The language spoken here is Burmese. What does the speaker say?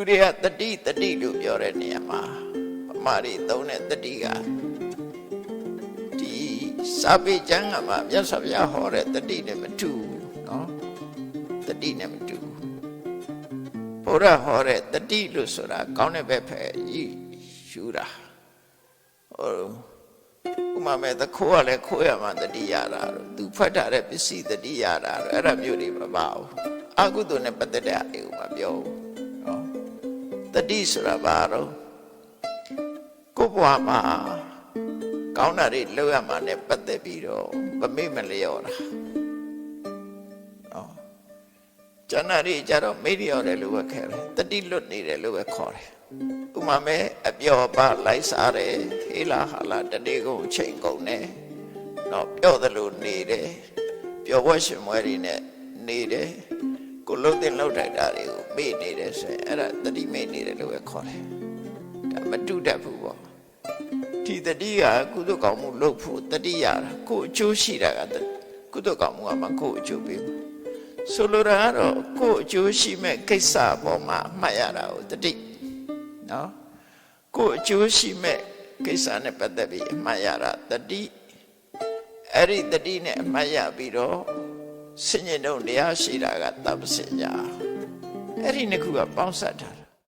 သူတွေကတတိတတိလို့ပြောတဲ့နေရာမှာပမာရီသုံးတဲ့တတိကဒီစာပေကျမ်းကမှာမြတ်စွာဘုရားဟောတဲ့တတိနဲ့မတူဘူးနော်တတိနဲ့မတူဘူးဘုရားဟောတဲ့တတိလို့ဆိုတာကောင်းတဲ့ဘက်ဖက်ကြီးယူတာဟောဥမာမဲ့သခိုးကလည်းခိုးရမှတတိရတာလို့သူဖတ်တာတဲ့ပစ္စည်းတတိရတာလို့အဲ့ဒါမျိုးတွေမပါဘူးအကုသိုလ်နဲ့ပတ်သက်တဲ့အဥမာပြောဘူး တတိဆိုတာဘာတော့ကိုယ့်ဘဝမှာကောင်းတာတွေလုပ်ရမှာ ਨੇ ပတ်သက်ပြီးတော့မမေ့မလျော့တာနော်ကျန်တာတွေကြတော့မေ့လျော့တယ်လို့ပဲခေါ်တယ်တတိလွတ်နေတယ်လို့ပဲခေါ်တယ်ဥမာမဲ့အပျော်ပါလိုက်စားတယ်ဟေးလာဟာလာတတိကုန်ချိန်ကုန်တယ်နော်ပျော့တယ်လို့နေတယ်ပျော်ဝှက်ရှင်မွဲတွေနဲ့နေတယ်ကိုလှုပ်တဲ့လှုပ်ထိုက်တာတွေကို မေ့နေတယ်ဆိုရင်အဲ့ဒါတတိမေ့နေတယ်လို့ပဲခေါ်တယ်ဒါမတူတတ်ဘူးပေါ့ဒီတတိကကုသကောင်းမှုလုပ်ဖို့တတိရတာကိုယ်အကျိုးရှိတာကတကုသကောင်းမှုကမှကိုယ်အကျိုးပေးမှာဆိုလိုတာကတော့ကိုယ်အကျိုးရှိမဲ့ကိစ္စအပေါ်မှာအမှတ်ရတာကိုတတိနော်ကိုယ်အကျိုးရှိမဲ့ကိစ္စနဲ့ပတ်သက်ပြီးအမှတ်ရတာတတိအဲ့ဒီတတိနဲ့အမှတ်ရပြီးတော့စဉ္ညတုံတရားရှိတာကတပ္ပစဉ္ညာ အဲ့ဒီနှစ်ခုကပေါင်းစပ်ထားတာ